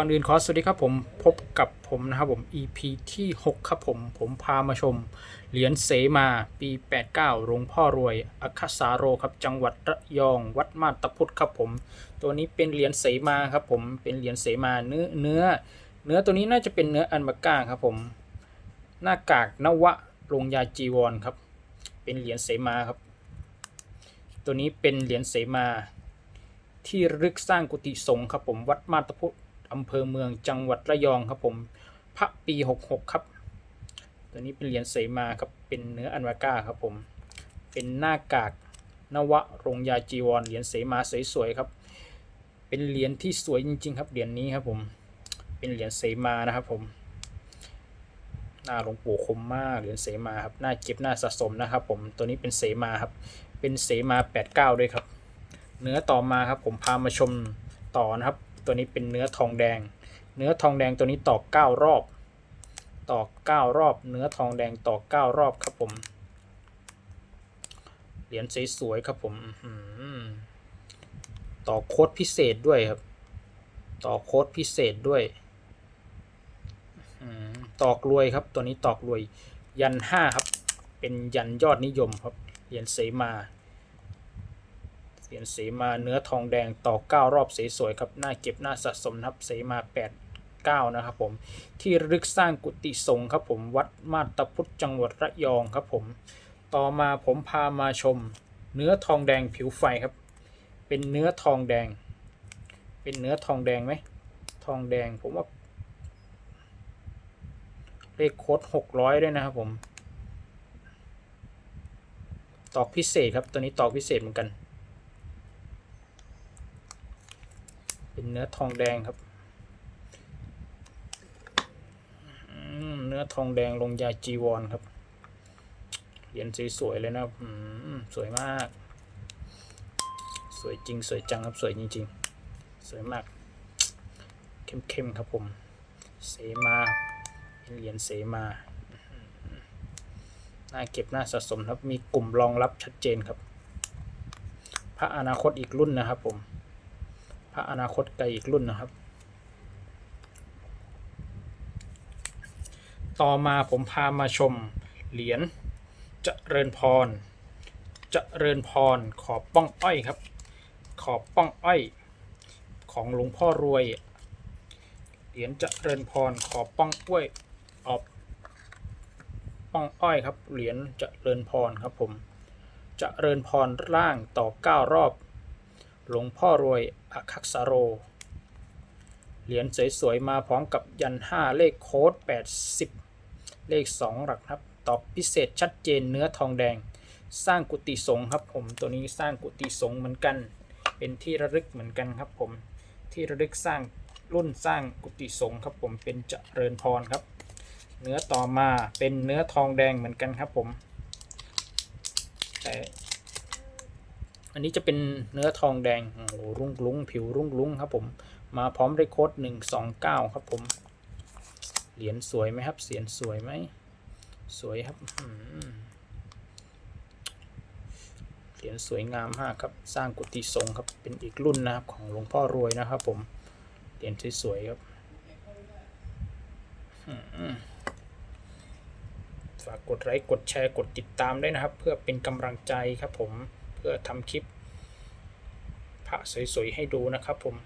ก่อนอื่นขอสวัสดีครับผมพบกับผมนะครับผม EP ที่ 6 ครับผม ผมพามาชม เหรียญเสมาปี 89หลวงพ่อรวยอัคสาโรครับจังหวัดระยองวัดมาตพุทธครับผม ตัวนี้เป็นเหรียญเสมาครับผมเป็นเหรียญเสมาเนื้อเนื้อ เนื้อตัวนี้น่าจะเป็นเนื้ออันมาก้าครับผม หน้ากากนวะลงยาจีวรครับ เป็นเหรียญเสมาครับ ตัวนี้เป็นเหรียญเสมาที่รึกสร้างกุฏิสงฆ์ครับผมวัดมาตพุทธ อำเภอเมืองจังหวัดระยองครับผมพระปี 66 ครับ ตัวนี้เป็นเหรียญเสมาครับเป็นเนื้ออันวาก้าครับผมเป็นหน้ากากนวะรงยาจีวรเหรียญเสมาสวยๆครับ เป็นเหรียญที่สวยจริง ๆ ครับเหรียญนี้ครับผมเป็นเหรียญเสมานะครับผมหน้าหลวงปู่คมมากเหรียญเสมาครับหน้าเก็บหน้าสะสมนะครับ ผมตัวนี้เป็นเสมาครับ เป็นเสมา 89 ด้วยครับ เนื้อต่อมาครับผมพามาชมต่อนะครับ ตัวนี้เป็นเนื้อทองแดง เนื้อทองแดงตัวนี้ต่อ9รอบต่อ9รอบ เนื้อทองแดงต่อ9รอบครับผม เหรียญสวยๆครับผมอื้อหือต่อโค้ดพิเศษด้วยครับ ต่อโค้ดพิเศษด้วยตอกรวยครับ ตัวนี้ตอกรวย ยันห้าครับ เป็นยันยอดนิยมครับ เหรียญเสมา เหรียญเสมาเนื้อทองแดงต่อ 9 รอบสวยๆครับน้าเก็บน้าสะสมนะครับเสมา 8 9 นะครับผมที่รึกสร้างกุฏิสงฆ์ครับผมวัดมาตพุทธจังหวัดระยองครับผมต่อมาผมพามาชม เนื้อทองแดงผิวไฟครับ เป็นเนื้อทองแดง เป็นเนื้อทองแดงไหมทองแดงผมว่าเลขโค้ด600 ด้วยนะครับผม ตอกพิเศษครับ ตัวนี้ตอกพิเศษเหมือนกัน เป็ นเนื้อทองแดงครับเนื้อทองแดงลงยาจีวรครับ เหรียญสวยๆเลยนะครับสวยมาก สวยจริงสวยจังครับสวยจริงๆ สวยมาก เข้มๆครับผม เสมาเป็นเหรียญเสมาน่าเก็บน่าสะสมครับ มีกลุ่มรองรับชัดเจนครับ พระอนาคตอีกรุ่นนะครับผม ระอนาคตไกลอีกรุ่นนะครับ ต่อมาผมพามาชมเหรียญเจริญพรเจริญพรขอบป้องอ้อยครับ ขอบป้องอ้อย ของหลวงพ่อรวย เหรียญเจริญพรขอบป้องอ้อยออบป้องอ้อยครับ เหรียญเจริญพรครับผมเจริญพรล่างต่อ 9 รอบ หลวงพ่อรวยอคักสโร เหรียญสวยๆ มาพร้อมกับยัน 5 เลขโค้ด 80 เลข 2 หลักครับ ตอบพิเศษชัดเจนเนื้อทองแดง สร้างกุฏิสงฆ์ครับผมตัวนี้สร้างกุฏิสงฆ์เหมือนกัน เป็นที่ระลึกเหมือนกันครับผม ที่ระลึกสร้างรุ่นสร้างกุฏิสงฆ์ครับผมเป็นเจริญพรครับ เนื้อต่อมาเป็นเนื้อทองแดงเหมือนกันครับผม แต่ อันนี้จะเป็นเนื้อทองแดงโอ้โหรุ่งรุ้งผิวรุ่งรุ้งครับผมมาพร้อมด้วยโค้ดหนึ่งสองเก้าครับผม เหรียญสวยไหมครับเสียนสวยไหมสวยครับเหรียญสวยงามมากครับ สร้างกุฏิสงฆ์ครับ เป็นอีกรุ่นนะครับของหลวงพ่อรวยนะครับผม เหรียญสวยๆครับ ฝากกดไลค์ กดแชร์ กดติดตามด้วยนะครับ เพื่อเป็นกำลังใจครับผม เพื่อทำคลิปพระสวยๆให้ดูนะครับผม